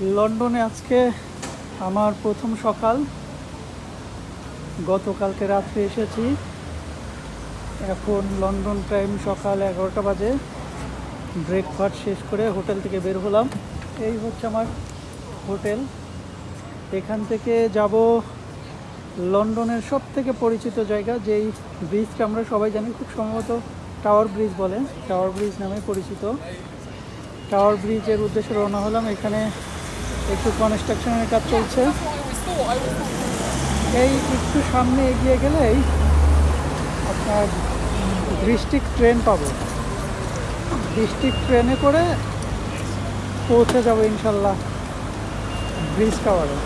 লন্ডনে আজকে আমার প্রথম সকাল। গতকালকে রাত্রে এসেছি। এখন লন্ডন টাইম সকাল এগারোটা বাজে। ব্রেকফাস্ট শেষ করে হোটেল থেকে বের হলাম। এই হচ্ছে আমার হোটেল। এখান থেকে যাব লন্ডনের সব থেকে পরিচিত জায়গা, যেই ব্রিজটা আমরা সবাই জানি, খুব সম্ভবত টাওয়ার ব্রিজ বলে। টাওয়ার ব্রিজ নামে পরিচিত। টাওয়ার ব্রিজের উদ্দেশ্যে রওনা হলাম। এখানে একটু কনস্ট্রাকশনের কাজ চলছে। এই একটু সামনে এগিয়ে গেলেই আপনার ডিস্ট্রিক্ট ট্রেন পাবো। ডিস্ট্রিক্ট ট্রেনে করে পৌঁছে যাব ইনশাল্লাহ ব্রিজ টাওয়ারে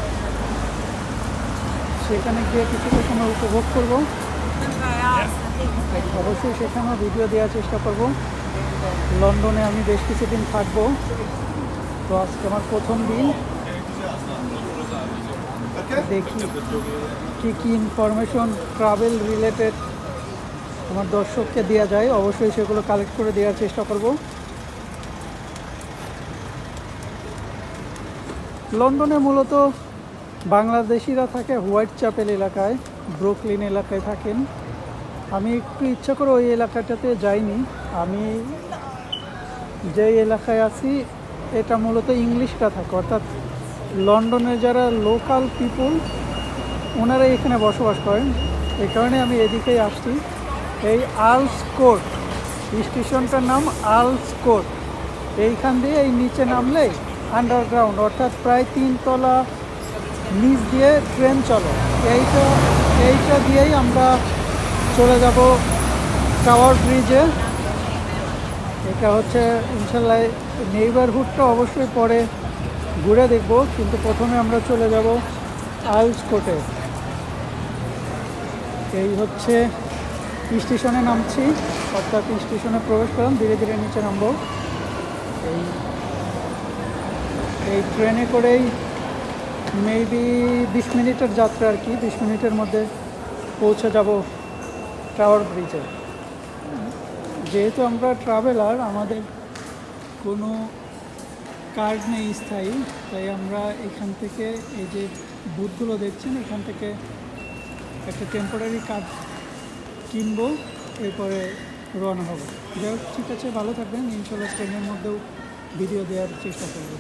সেখানে গিয়ে কিছুটা সময় উপভোগ করব। অবশ্যই সেখানেও ভিডিও দেওয়ার চেষ্টা করব। লন্ডনে আমি বেশ কিছুদিন থাকব। তো আজকে আমার প্রথম দিন। দেখি কি কি ইনফরমেশন ট্রাভেল রিলেটেড আমার দর্শককে দেওয়া যায়, অবশ্যই সেগুলো কালেক্ট করে দেওয়ার চেষ্টা করব। লন্ডনে মূলত বাংলাদেশিরা থাকে হোয়াইট চ্যাপেল এলাকায়, ব্রুকলিন এলাকায় থাকেন। আমি একটু ইচ্ছা করে ওই এলাকাটাতে যাইনি। আমি যে এলাকায় আছি, এটা মূলত ইংলিশরা থাকে, অর্থাৎ লন্ডনে যারা লোকাল পিপুল ওনারা এখানে বসবাস করেন। এই কারণে আমি এদিকেই আসছি। এই আর্লস কোর্ট স্টেশনটার নাম আর্লস কোর্ট। এইখান দিয়ে এই নিচে নামলে আন্ডারগ্রাউন্ড অর্থাৎ প্রায় তিনতলা নিচ দিয়ে ট্রেন চলে। এইটা এইটা দিয়েই আমরা চলে যাব টাওয়ার ব্রিজে এটা হচ্ছে, ইনশাল্লাহ নেইবারহুডটা অবশ্যই পরে ঘুরে দেখব, কিন্তু প্রথমে আমরা চলে যাব আইলস কোর্টে। এই হচ্ছে স্টেশনে নামছি, অর্থাৎ স্টেশনে প্রবেশ করলাম, ধীরে ধীরে নিচে নামবো। এই এই ট্রেনে করেই মেবি বিশ মিনিটের যাত্রা আর কি, বিশ মিনিটের মধ্যে পৌঁছে যাব টাওয়ার ব্রিজে। যেহেতু আমরা ট্রাভেলার আমাদের কোনো কার্ড নেই স্থায়ী, তাই আমরা এখান থেকে এই যে বুথগুলো দেখছেন, এখান থেকে একটা টেম্পোরারি কার্ড কিনবো, এরপরে রওনা হব। যাই হোক, ঠিক আছে, ভালো থাকবেন। ইনশাল্লাহ ট্রেনের মধ্যেও ভিডিও দেওয়ার চেষ্টা করব।